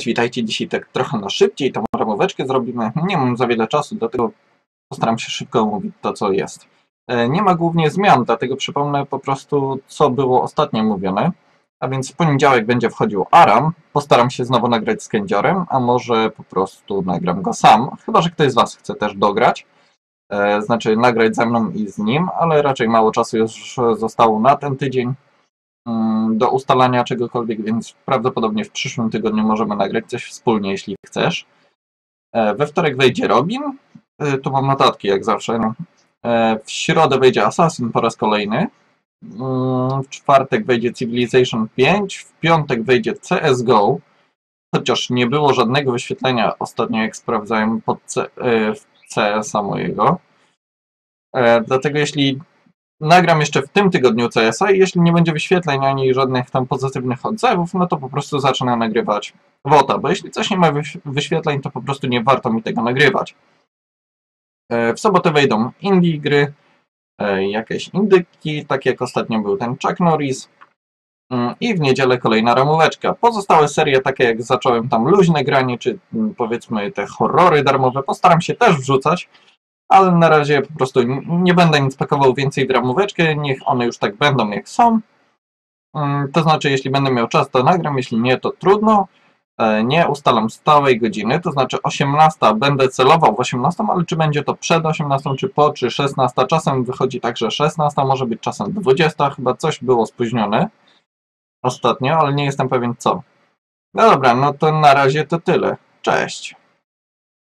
Cześć, witajcie. Dzisiaj tak trochę na szybciej tą ramóweczkę zrobimy. Nie mam za wiele czasu, dlatego postaram się szybko omówić to, co jest. E, Nie ma głównie zmian, dlatego przypomnę po prostu, co było ostatnio mówione. A więc w poniedziałek będzie wchodził Aram. Postaram się znowu nagrać z kędziorem, a może po prostu nagram go sam. Chyba, że ktoś z Was chce też dograć. E, Znaczy nagrać ze mną i z nim, ale raczej mało czasu już zostało na ten tydzień mm, do ustalania czegokolwiek, więc prawdopodobnie w przyszłym tygodniu możemy nagrać coś wspólnie, jeśli chcesz. E, We wtorek wejdzie Robin. E, Tu mam notatki, jak zawsze. E, W środę wejdzie Assassin po raz kolejny. Mm, W czwartek wejdzie Civilization 5. W piątek wejdzie CSGO. Chociaż nie było żadnego wyświetlenia ostatnio, jak sprawdzałem pod C, CS-a mojego. Dlatego jeśli nagram jeszcze w tym tygodniu CS-a i jeśli nie będzie wyświetleń ani żadnych tam pozytywnych odzewów, no to po prostu zacznę nagrywać WOTA, bo jeśli coś nie ma wyś- wyświetleń, to po prostu nie warto mi tego nagrywać. E, W sobotę wejdą indie gry, e, jakieś indyki, tak jak ostatnio był ten Chuck Norris Mm, i w niedzielę kolejna ramóweczka. Pozostałe serie, takie jak zacząłem tam luźne granie, czy mm, powiedzmy te horrory darmowe, postaram się też wrzucać, ale na razie po prostu nie będę nic pakował więcej w ramóweczkę, niech one już tak będą jak są. Mm, To znaczy, jeśli będę miał czas, to nagram, jeśli nie, to trudno. E, Nie ustalam stałej godziny, to znaczy 18 będę celował w 18, ale czy będzie to przed 18, czy po, czy 16, czasem wychodzi tak, że 16 może być czasem 20, chyba coś było spóźnione ostatnio, ale nie jestem pewien co. No dobra, no to na razie to tyle. Cześć.